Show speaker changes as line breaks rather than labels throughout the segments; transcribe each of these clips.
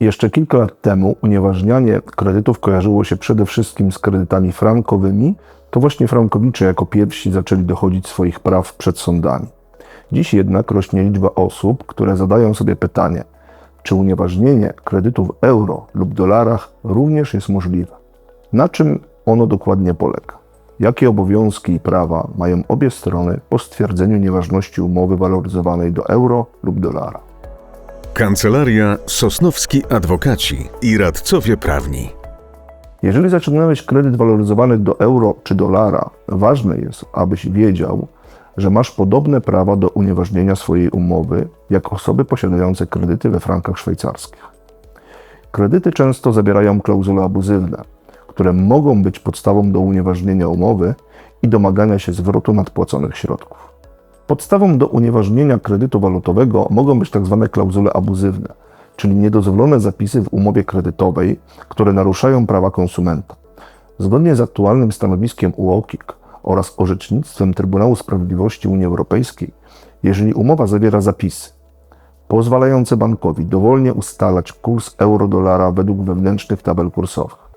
Jeszcze kilka lat temu unieważnianie kredytów kojarzyło się przede wszystkim z kredytami frankowymi. To właśnie frankowicze jako pierwsi zaczęli dochodzić swoich praw przed sądami. Dziś jednak rośnie liczba osób, które zadają sobie pytanie, czy unieważnienie kredytów euro lub dolarach również jest możliwe. Na czym ono dokładnie polega? Jakie obowiązki i prawa mają obie strony po stwierdzeniu nieważności umowy waloryzowanej do euro lub dolara?
Kancelaria Sosnowski Adwokaci i radcowie prawni.
Jeżeli zaciągnąłeś kredyt waloryzowany do euro czy dolara, ważne jest, abyś wiedział, że masz podobne prawa do unieważnienia swojej umowy jak osoby posiadające kredyty we frankach szwajcarskich. Kredyty często zawierają klauzule abuzywne, które mogą być podstawą do unieważnienia umowy i domagania się zwrotu nadpłaconych środków. Podstawą do unieważnienia kredytu walutowego mogą być tzw. klauzule abuzywne, czyli niedozwolone zapisy w umowie kredytowej, które naruszają prawa konsumenta. Zgodnie z aktualnym stanowiskiem UOKiK oraz orzecznictwem Trybunału Sprawiedliwości Unii Europejskiej, jeżeli umowa zawiera zapisy pozwalające bankowi dowolnie ustalać kurs euro-dolara według wewnętrznych tabel kursowych,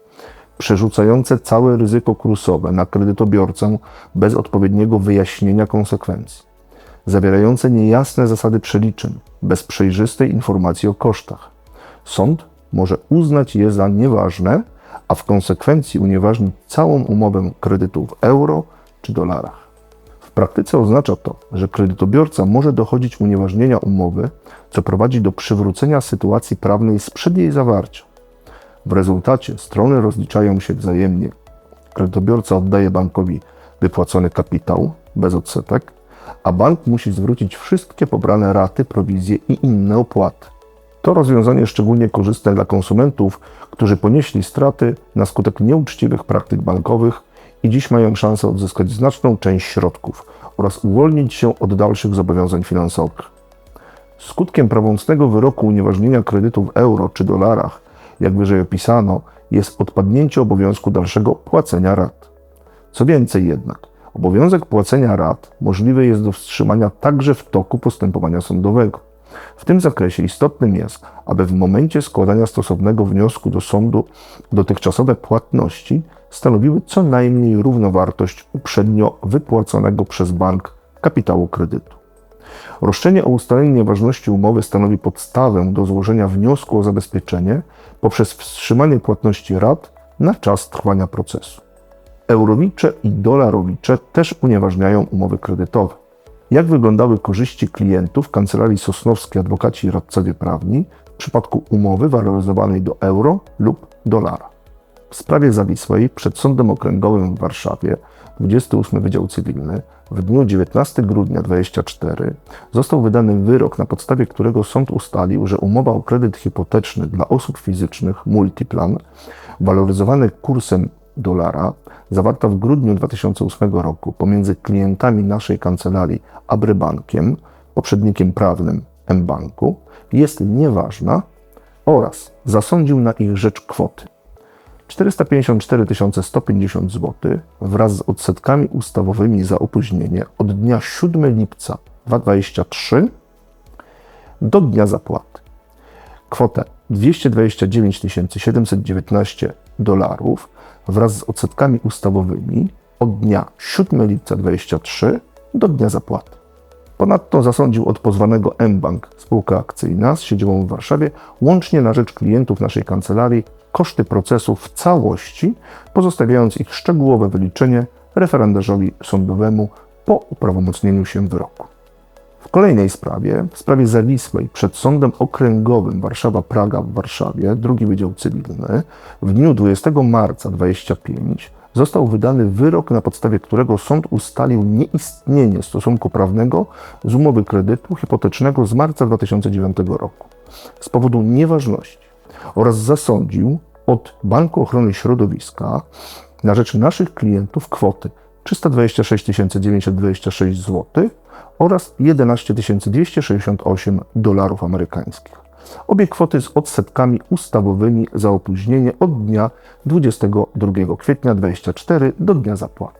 przerzucające całe ryzyko kursowe na kredytobiorcę bez odpowiedniego wyjaśnienia konsekwencji, zawierające niejasne zasady przeliczeń, bez przejrzystej informacji o kosztach. Sąd może uznać je za nieważne, a w konsekwencji unieważnić całą umowę kredytu w euro czy dolarach. W praktyce oznacza to, że kredytobiorca może dochodzić unieważnienia umowy, co prowadzi do przywrócenia sytuacji prawnej sprzed jej zawarcia. W rezultacie strony rozliczają się wzajemnie. Kredytobiorca oddaje bankowi wypłacony kapitał bez odsetek, a bank musi zwrócić wszystkie pobrane raty, prowizje i inne opłaty. To rozwiązanie szczególnie korzystne dla konsumentów, którzy ponieśli straty na skutek nieuczciwych praktyk bankowych i dziś mają szansę odzyskać znaczną część środków oraz uwolnić się od dalszych zobowiązań finansowych. Skutkiem prawomocnego wyroku unieważnienia kredytu w euro czy dolarach, jak wyżej opisano, jest odpadnięcie obowiązku dalszego płacenia rat. Co więcej jednak, obowiązek płacenia rat możliwy jest do wstrzymania także w toku postępowania sądowego. W tym zakresie istotnym jest, aby w momencie składania stosownego wniosku do sądu dotychczasowe płatności stanowiły co najmniej równowartość uprzednio wypłaconego przez bank kapitału kredytu. Roszczenie o ustalenie nieważności umowy stanowi podstawę do złożenia wniosku o zabezpieczenie poprzez wstrzymanie płatności rat na czas trwania procesu. Eurowicze i dolarowicze też unieważniają umowy kredytowe. Jak wyglądały korzyści klientów Kancelarii Sosnowskiej Adwokaci i Radcowie Prawni w przypadku umowy waloryzowanej do euro lub dolara? W sprawie zawisłej przed Sądem Okręgowym w Warszawie 28 Wydział Cywilny w dniu 19 grudnia 2024 został wydany wyrok, na podstawie którego sąd ustalił, że umowa o kredyt hipoteczny dla osób fizycznych Multiplan, waloryzowany kursem dolara, zawarta w grudniu 2008 roku pomiędzy klientami naszej kancelarii Abrybankiem, poprzednikiem prawnym mBanku, jest nieważna oraz zasądził na ich rzecz kwoty 454 150 zł wraz z odsetkami ustawowymi za opóźnienie od dnia 7 lipca 2023 do dnia zapłaty. Kwotę 229 719 dolarów wraz z odsetkami ustawowymi od dnia 7 lipca 2023 do dnia zapłaty. Ponadto zasądził od pozwanego mBank spółka akcyjna z siedzibą w Warszawie łącznie na rzecz klientów naszej kancelarii koszty procesu w całości, pozostawiając ich szczegółowe wyliczenie referendarzowi sądowemu po uprawomocnieniu się wyroku. W kolejnej sprawie, w sprawie zawisłej przed Sądem Okręgowym Warszawa-Praga w Warszawie, drugi Wydział Cywilny, w dniu 20 marca 2025 został wydany wyrok, na podstawie którego sąd ustalił nieistnienie stosunku prawnego z umowy kredytu hipotecznego z marca 2009 roku. Z powodu nieważności oraz zasądził od Banku Ochrony Środowiska na rzecz naszych klientów kwoty 326 926 zł oraz 11 268 dolarów amerykańskich. Obie kwoty z odsetkami ustawowymi za opóźnienie od dnia 22 kwietnia 2024 do dnia zapłaty.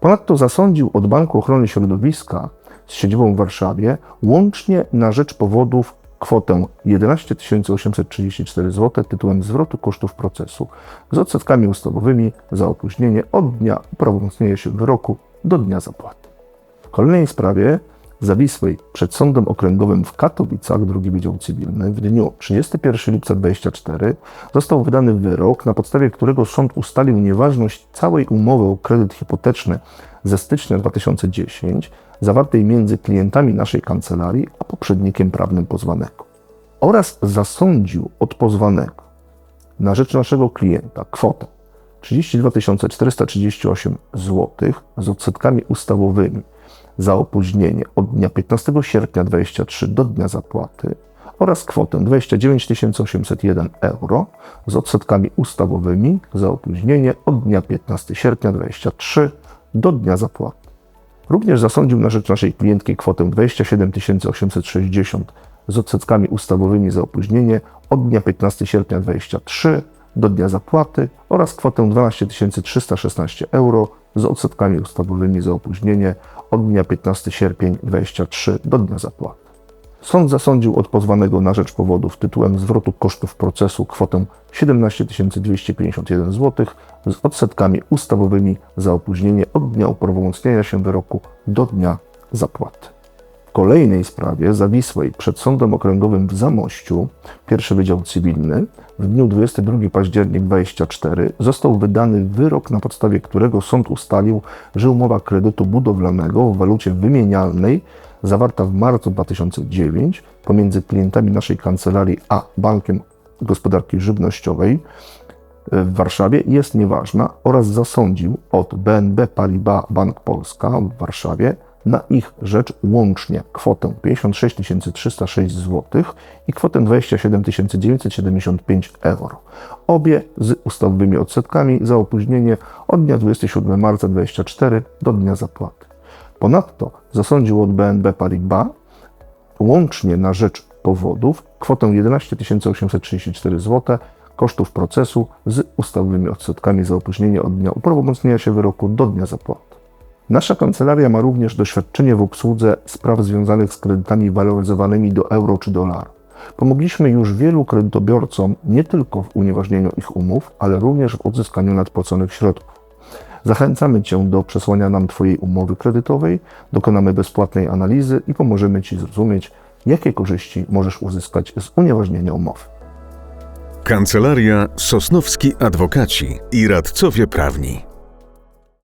Ponadto zasądził od Banku Ochrony Środowiska z siedzibą w Warszawie łącznie na rzecz powodów kwotę 11 834 zł tytułem zwrotu kosztów procesu z odsetkami ustawowymi za opóźnienie od dnia uprawomocnienia się wyroku do dnia zapłaty. W kolejnej sprawie zawisłej przed Sądem Okręgowym w Katowicach, drugi Wydział Cywilny, w dniu 31 lipca 24 został wydany wyrok, na podstawie którego sąd ustalił nieważność całej umowy o kredyt hipoteczny ze stycznia 2010 zawartej między klientami naszej kancelarii a poprzednikiem prawnym pozwanego oraz zasądził od pozwanego na rzecz naszego klienta kwotę 32 438 zł z odsetkami ustawowymi za opóźnienie od dnia 15 sierpnia 23 do dnia zapłaty oraz kwotę 29 801 euro z odsetkami ustawowymi za opóźnienie od dnia 15 sierpnia 23 do dnia zapłaty. Również zasądził na rzecz naszej klientki kwotę 27 860 z odsetkami ustawowymi za opóźnienie od dnia 15 sierpnia 23 do dnia zapłaty oraz kwotę 12 316 euro z odsetkami ustawowymi za opóźnienie od dnia 15 sierpień 23 do dnia zapłaty. Sąd zasądził od pozwanego na rzecz powodów tytułem zwrotu kosztów procesu kwotę 17 251 zł z odsetkami ustawowymi za opóźnienie od dnia uprawomocnienia się wyroku do dnia zapłaty. Kolejnej sprawie zawisłej przed Sądem Okręgowym w Zamościu, pierwszy Wydział Cywilny, w dniu 22 październik 24 został wydany wyrok, na podstawie którego sąd ustalił, że umowa kredytu budowlanego w walucie wymienialnej zawarta w marcu 2009 pomiędzy klientami naszej kancelarii a Bankiem Gospodarki Żywnościowej w Warszawie jest nieważna oraz zasądził od BNB Paribas Bank Polska w Warszawie na ich rzecz łącznie kwotę 56 306 zł i kwotę 27 975 euro. Obie z ustawowymi odsetkami za opóźnienie od dnia 27 marca 24 do dnia zapłaty. Ponadto zasądził od BNB Paribas łącznie na rzecz powodów kwotę 11 834 zł kosztów procesu z ustawowymi odsetkami za opóźnienie od dnia uprawomocnienia się wyroku do dnia zapłaty. Nasza kancelaria ma również doświadczenie w obsłudze spraw związanych z kredytami waloryzowanymi do euro czy dolara. Pomogliśmy już wielu kredytobiorcom nie tylko w unieważnieniu ich umów, ale również w odzyskaniu nadpłaconych środków. Zachęcamy Cię do przesłania nam Twojej umowy kredytowej, dokonamy bezpłatnej analizy i pomożemy Ci zrozumieć, jakie korzyści możesz uzyskać z unieważnienia umowy.
Kancelaria Sosnowski Adwokaci i Radcowie Prawni.